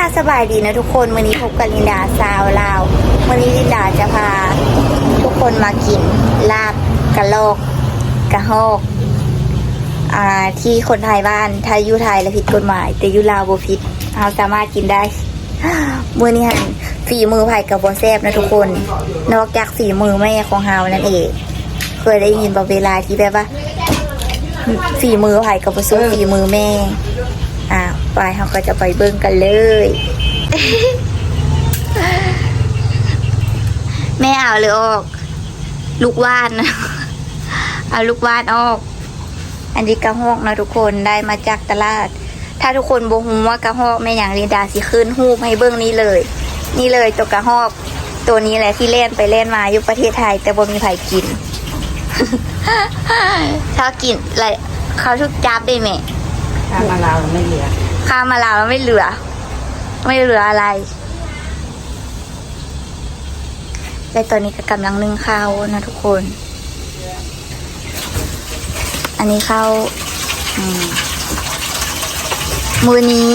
าสบายดีนะทุกคนวันนี้พบกับลินดาสาวลาววันนี้ลินดาจะพา ทุกคนมากินลาบกระโลก กระหอกอ่าที่คนไทยบ้านไทยอยูไทยและผิดกฎหมาย แต่อยูลาวบ่ผิดเราสามารถกินได้มื้อนี้หันฝีมือไผ่กับบ่แซบนะทุกคน นอกจากฝีมือแม่ของเฮานั่นเอง เคยได้ยินบ่เวลาที่แบบว่าฝีมือไผ่กับบ่สู้ฝีมือแม่ ไปเราก็จะไปเบิ่งกันเลยแม่เอาเลยออก ลูกว่านนะเอาลูกว่านออก อันนี้กระหอกนะทุกคนได้มาจากตลาด ถ้าทุกคนบ่ฮู้ว่ากระหอกแม่อย่างเรียนดาสิขึ้นรูปให้เบิ่งนี้เลย นี่เลยตัวกระหอก ตัวนี้แหละที่เล่นไปเล่นมาอยู่ประเทศไทย แต่บ่มีใครกินถ้ากินอะไรเขาทุกจับได้ไหม ถ้ามาเราไม่เหลือ ข้ามมาลาวแล้วไม่เหลือ ไม่เหลืออะไรแต่ตอนนี้ก็กำลังนึ่งข้าวนะทุกคน อันนี้ข้าวอืมมือนี้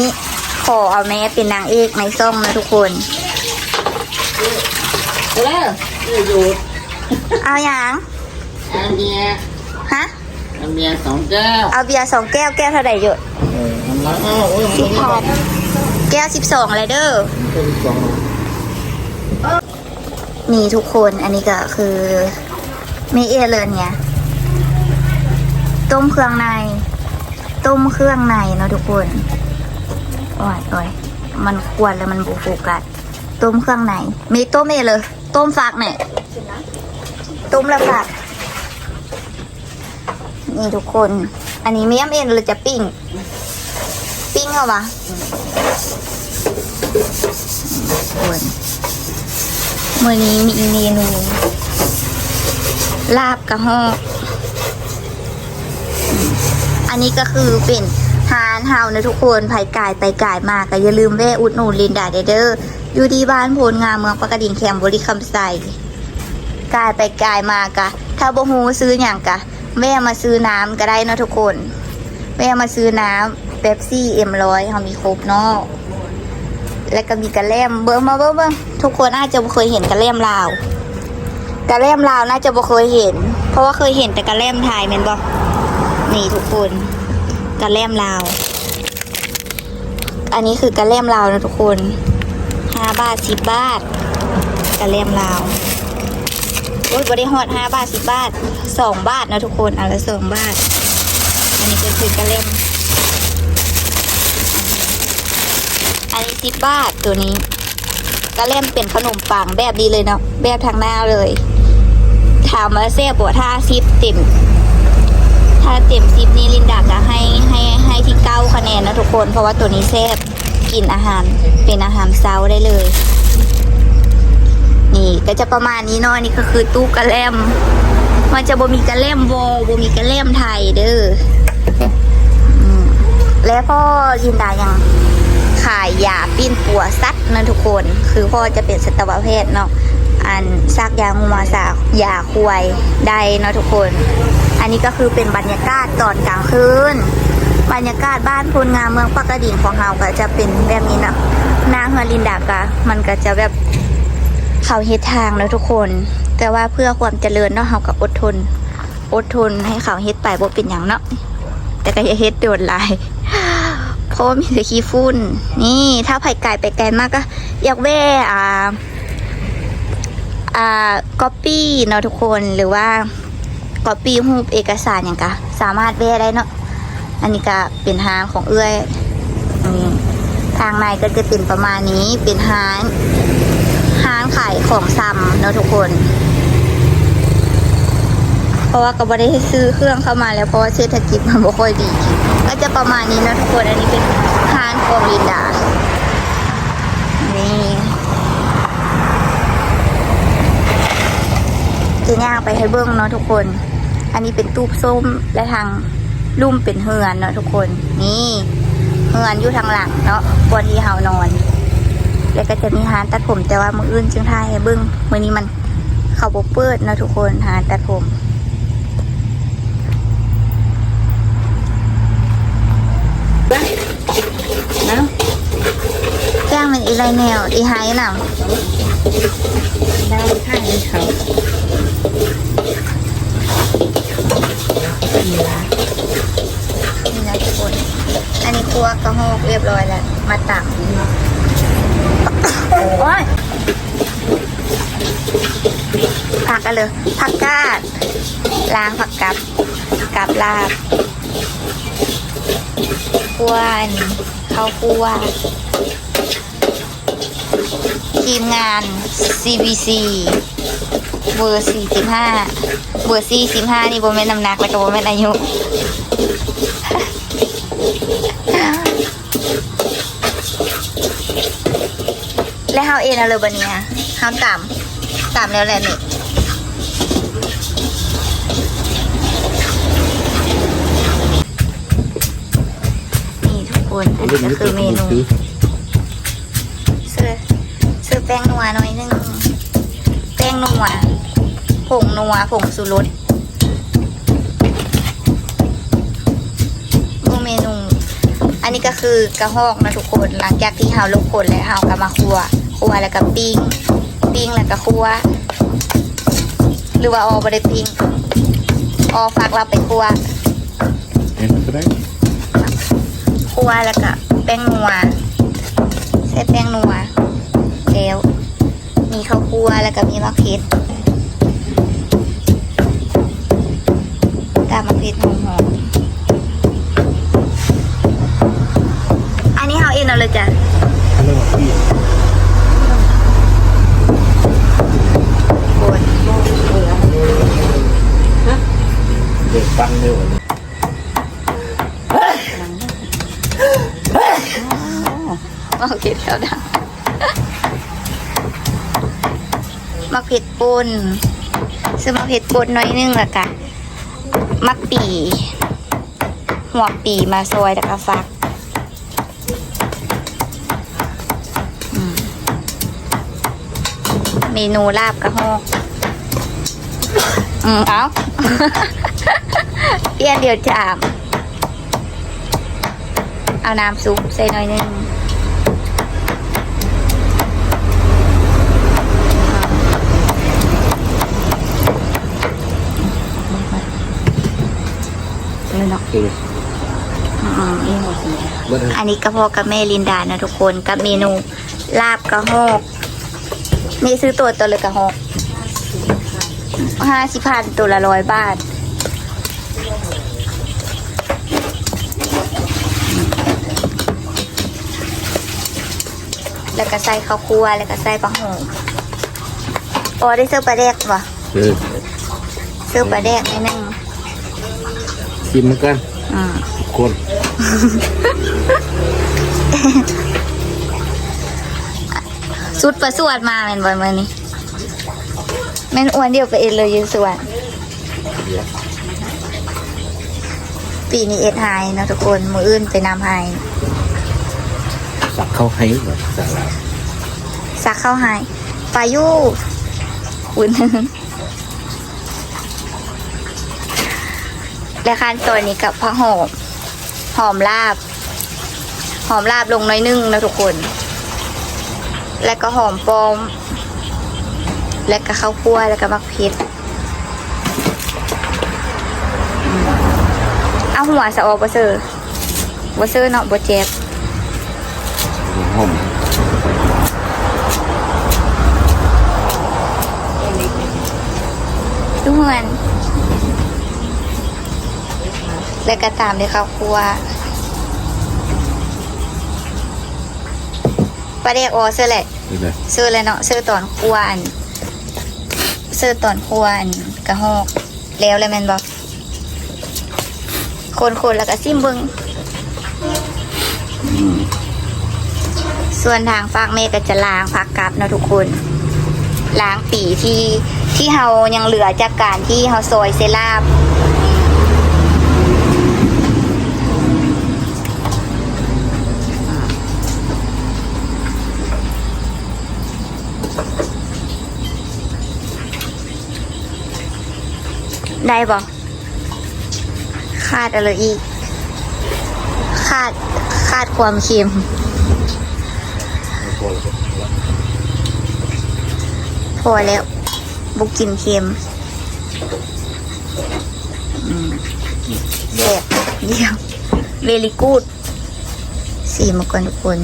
ขอเอาแม่เป็นนางเอกในซ่องนะทุกคนเอออยู่เอาอย่างอาเมียฮะ อาเมียสองแก้วเอาเบียร์สองแก้วแก้วเท่าไหร่เยอะเออมันแล้วอ้าวโอ้ยสิบพอดแก้วสิบสองเลยเด้อเป็นสองนี่ทุกคนอันนี้ก็คือมีเอเลยเนี่ยต้มเครื่องใน ต้มเครื่องในเนาะทุกคนโอ้ยโอ้ยมันควรแล้วมันบูโฟกัสต้มเครื่องในมีต้มเอเลย ต้มฟักเนี่ยต้มแล้วฟัก นี่ทุกคน อันนี้เมียมเอ็นเลยจะปิ้ง ปิ้งเหรอวะคนมื่อนี้มีเมนูลาบกระหอกอันนี้ก็คือเป็นฮานเฮานะทุกคนไผ่กายไปกายมาก็อย่าลืมแวะอุดหนุนลินดาเดอเดอร์อยู่ที่บ้านโพลงามเมืองปากกระดิ่งแคมบริคำไซกายไปกายมากะ ถ้าบ่ฮู้ซื้ออย่างกะ แม่มาซื้อน้ำก็ได้เนาะทุกคนแม่มาซื้อน้ำเป๊ปซี่เอ็มร้อยเขามีครบเนาะแล้วก็มีกระเลมเบิ้งมาเบิ้งเบิ้งทุกคนอาจะเคยเห็นกระเลมลาวกระเลมลาวน่าจะบ่เคยเห็น เพราะว่าเคยเห็นแต่กระเลมไทยแม่นบ่นี่ทุกคนกระเลมลาว อันนี้คือกระเลมลาวนะทุกคนห้าบาทสิบบาทกระเลมลาว โอ้ยบ่ได้ฮอดห้าบาทสิบบาทสองบาทนะทุกคนอันละสองบาท อันนี้ก็คือกระเล่มอันนี้สิบบาทตัวนี้ก็เล่มเป็นขนมปังแบบดีเลยเนาะแบบทางหน้าเลย ถามว่าเซ่บวถ้าซิปเต็มถ้าเต็มซิปนี่ลินดาก็ให้ให้ให้ที่เก้าคะแนนนะทุกคน เพราะว่าตัวนี้แซ่บกินอาหารเป็นอาหารเช้าได้เลย นี่ก็จะประมาณนี้เนาะนี่ก็คือตู้กระเลมมันจะบ่มีกระเลมวอลบ่มีกระเลมไทยเด้อและพ่อลินดายังขายยาปิ้นปัวซัดนะทุกคน คือพ่อจะเป็นสัตวแพทย์เนาะอันซักยางูมาสากยาควายได้เนาะทุกคน อันนี้ก็คือเป็นบรรยากาศตอนกลางคืนบรรยากาศบ้านพลงามเมืองปากกระดิ่งของเราก็จะเป็นแบบนี้เนาะน้าเฮอนลินดากะมันก็จะแบบ เขาเฮ็ดทางเนาะทุกคน แต่ว่าเพื่อความเจริญเนาะเราก็อดทน อดทนให้เขาเฮ็ดไปบ่เป็นอย่างเนาะแต่ก็อย่าเฮ็ดโดนหลายเพราะว่ามีแต่ขี้ฝุ่นนี่ถ้าไผ่ไก่ไปไกลมากก็อยากแว่อ่าอ่าก๊อปปี้เนาะทุกคนหรือว่าก๊อปปี้รูปเอกสารอย่างกะสามารถแว่ได้เนาะอันนี้ก็เป็นฮานของเอื้อยทางในก็จะเป็นประมาณนี้เป็นฮาน ฮานขายของซ้ำเนาะทุกคน เพราะว่าก็ไม่ได้ซื้อเครื่องเข้ามาแล้วเพราะว่าเศรษฐกิจมันไม่ค่อยดี ก็จะประมาณนี้นะทุกคนอันนี้เป็นฮานของลินดา นี่จะย่างไปให้เบิ้งเนาะทุกคน อันนี้เป็นตู้ส้มและทางลุ่มเป็นเฮือนเนาะทุกคน นี่เฮือนอยู่ทางหลังเนาะบนที่เฮานอน แล้วก็จะมีฮานตัดผมแต่ว่ามืออื่นจึงท่ายให้เบิ้งมือนี้มันเขาบเปิดเนาะทุกคนฮานตัดผมนะจ้ามันอีไรแนวอีไฮน่ะได้ค่ะนี่เขานี่นะทุกคน อันนี้ครัวกระโฮกเรียบร้อยแล้ว มาตัก โอ้ยผักกันเลยผักกาดล้างผักกับกับลาบคั่วนข้าวคั่วทีมงาน CBC เบอร์45เบอร์45นี่โบแม่นน้ำหนักแล้วก็โบแม่นอายุ แล้วเฮาเองเอาเลยบันเนี้ยเฮาต่ำต่ำแล้วแหละนี่นี่ทุกคนอันนี้ก็คือเมนูซื้อซื้อแป้งนัวหน่อยนึงแป้งนัวผงนัวผงสุรสดูเมนู อันนี้ก็คือกระหอกนะทุกคน หลังจากที่เฮาลกคนแล้วเฮาก็มาคั่ว คั่วแล้วก็ปิ้งปิ้งแล้วก็คั่วหรือว่าออบ่ได้ปิ้งออฟักเราไปคั่วเห็นก็ได้คั่วแล้วก็แป้งนัวใส่แป้งนัวแล้วมีข้าวคั่วแล้วก็มีมะเขือ มะเขือเท่าดังมะเขือป่นซื้อมะเขือป่นน้อยนึงละกะมักปีหัวปีมาซอยแล้วก็ฟักเมนูลาบกระหอกอืมเอาเปลี่ยนเดี๋ยวจาม เอาน้ำซุปใส่หน่อยนึง เลยเนาะเอออืมอีหมดเลยเมื่ออันนี้กระเพาะกับแม่ลินดานะทุกคนกับเมนูลาบกระหอกมีซื้อตัวตัวเลยกระหอกห้าสิบพันตัวละร้อยบาทแล้วก็ใส่ข้าวคั่วแล้วก็ใส่ปลาหงโอ้ได้ซื้อปลาแดกวะเออซื้อปลาแดกนิดนึง ชิมเหมือนกันอืมทุกคนสุดประสวดมาเป็นบอยมือนี้แม่นอ้วนเดียวไปเอ็นเลยอยืนสวนปีนี้เอ็ดไฮเนาะทุกคนมืออื่นไปนำไฮสักเข้าให้แบบสักแล้วสักเข้าไฮปายุคุณ และขั้นตอนนี้กับพระหอม หอมลาบ หอมลาบลงน้อยนึงนะทุกคน แล้วก็หอมปอม แล้วก็ข้าวคั่วแล้วก็มักพริกอืมเอาหัวสะออกบเซอร์บเซอร์เนาะบเจ็บหอมทุกคน แล้วก็ตามด้วยข้าวคั่วปลาเด็กออเสื้อแหละนี่เลยเสื้อเลยเนาะเสื้อตอนคั่วอันเสื้อตอนคั่วอันกระหอกแล้วเลยแมนบอกคนๆแล้วก็ซิมเบิงส่วนทางฝากเมฆก็จะล้างผักกับเนาะทุกคน ล้างปีที่ที่เฮายังเหลือจากการที่เฮาซอยเซลาบ ได้บ่ขาดอะไรอีกขาดขาดความเค็มพอแล้วบุกินเค็มอืมแซ่บเยี่ยมเวลีกูดสีมาก่อนทุกคน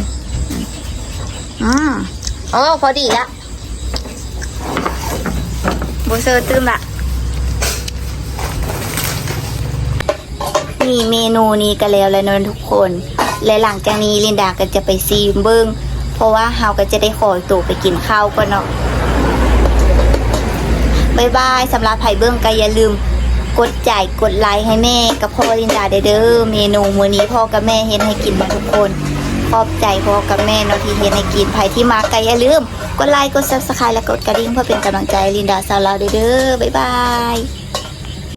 อืมโอ้พอดีละ โบเซอร์ตื้มละนี่เมนูนี้กันแล้วแล้วนทุกคน และหลังจากนี้ลินดาก็จะไปซีมเบิ้งเพราะว่าเฮาก็จะได้ขอตัวไปกินข้าวก่อนเนาะบายบายสำหรับไผ่เบิ้งก็อย่าลืม กดจ่ายกดไลค์ให้แม่กับพ่อลินดาเด้เด้อเมนูมื้อนี้พ่อกับแม่เฮ็ดให้กินมาทุกคน ขอบใจพ่อกับแม่เนาะที่เฮ็ดให้กินไผ่ที่มาก็อย่าลืม กดไลค์ กดซับสไครต์และกดกระดิ่งเพื่อเป็นกำลังใจลินดาสาวลาวเด้อเด้อบ๊ายบาย